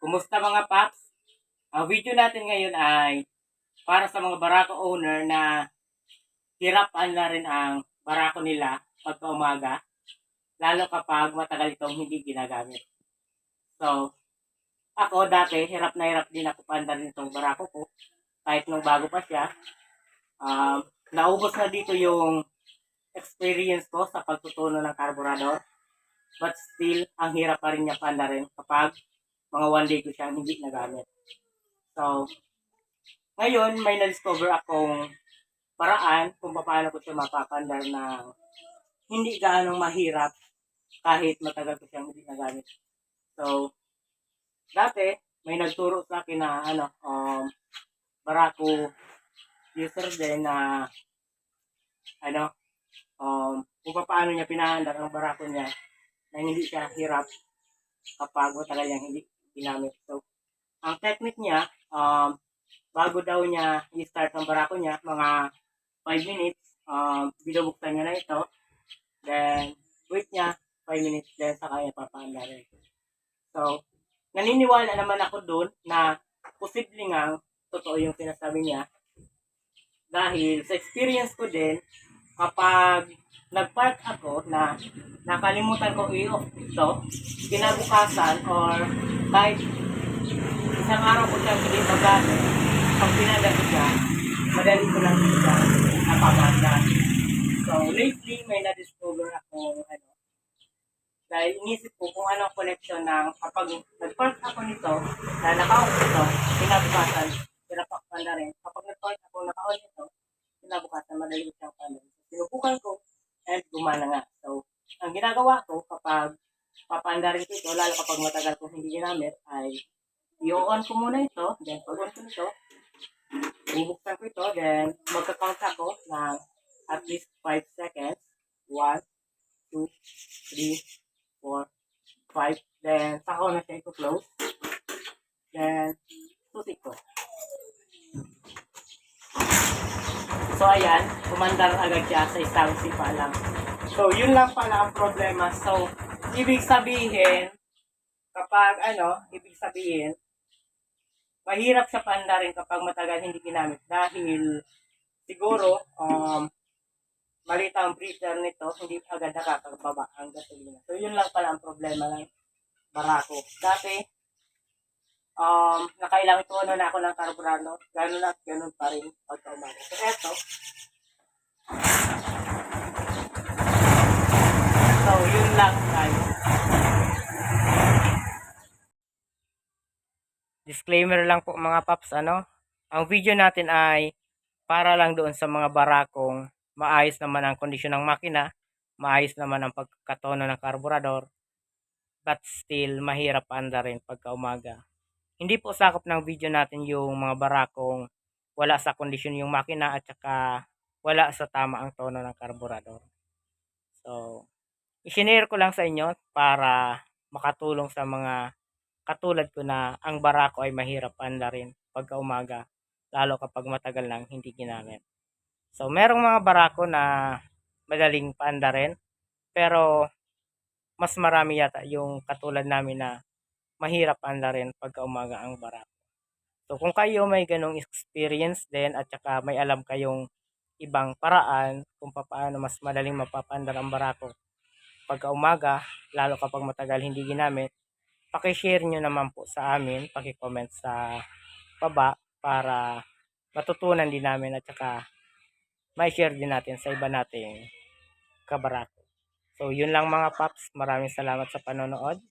Kumusta mga paps? Ang video natin ngayon ay para sa mga barako owner na hirapan na rin ang barako nila pagka umaga, lalo kapag matagal itong hindi ginagamit. So, ako dati, hirap na hirap din ako paandarin itong barako ko. Kahit nung bago pa siya, um, naubos na dito yung experience ko sa pagtutuno ng carburetor. But still, ang hirap pa rin niya paandarin kapag mga one day ko siyang hindi nagamit. So, ngayon may na-discover akong paraan kung paano ko siya mapapandar na hindi gaanong mahirap kahit matagal ko siyang hindi nagamit. So, dati, may nagturo sa akin na ano, um, barako user din na ano, um, kung paano niya pinahandar ang barako niya na hindi siya hirap kapag matagal niyang hindi ginamit. So, ang technique niya, um, bago daw niya i-start ang barako niya, mga 5 minutes, um, binubuksan niya na ito. Then, wait niya, 5 minutes, then saka niya papaandarin. So, naniniwala naman ako doon na posibleng nga totoo yung sinasabi niya. Dahil sa experience ko din, kapag nag-park ako na nakalimutan ko i-off ito, kinabukasan or kahit isang araw ko siya hindi magamit, pag pinanda siya, madali ko lang siya napaganda. So, lately, may na-discover ako, ano, dahil inisip ko kung ano ang connection ng kapag nag-park ako nito, na naka-off ito, kinabukasan, pinapak na rin. Kapag nag-park ako, naka-on ito, kinabukasan, madali ko siyang paano. Sinubukan ko, and gumana nga. So, ang ginagawa ko kapag papaandarin ko ito, lalo kapag matagal kong hindi ginamit, ay i-on ko muna ito, then pag on ko nito, bubuksan ko ito, then magka-count ako ng at least 5 seconds. 1, 2, 3, 4, 5. Then, saka ko na siya i-close. Then, susi ko. So, ayan, kumandar agad siya sa isang sipa lang. So, yun lang pala ang problema. So, ibig sabihin, kapag ano, ibig sabihin, mahirap sa pandarin kapag matagal hindi ginamit dahil siguro, um, maliit ang breather nito, hindi agad nakakababa ang gasolina. So, yun lang pala ang problema ng barako. Dati, um, nakailang tono na ako ng carburetor. Ganun at ganun pa rin pagka umaga. So, eto. So, yun lang guys. Disclaimer lang po mga paps, ano? Ang video natin ay para lang doon sa mga barakong maayos naman ang kondisyon ng makina, maayos naman ang pagkatono ng karburador, but still mahirap anda rin pagka umaga. Hindi po sakop ng video natin yung mga barakong wala sa kondisyon yung makina at saka wala sa tama ang tono ng karburador. So, isinare ko lang sa inyo para makatulong sa mga katulad ko na ang barako ay mahirap anda rin pagka umaga, lalo kapag matagal nang hindi ginamit. So, merong mga barako na madaling paanda rin, pero mas marami yata yung katulad namin na mahirap anda rin pagka umaga ang barako. So, kung kayo may ganong experience din at saka may alam kayong ibang paraan kung paano mas madaling mapapandar ang barako pagka umaga, lalo kapag matagal hindi ginamit, pakishare nyo naman po sa amin, pakicomment sa baba para matutunan din namin at saka may share din natin sa iba nating kabarako. So, yun lang mga paps. Maraming salamat sa panonood.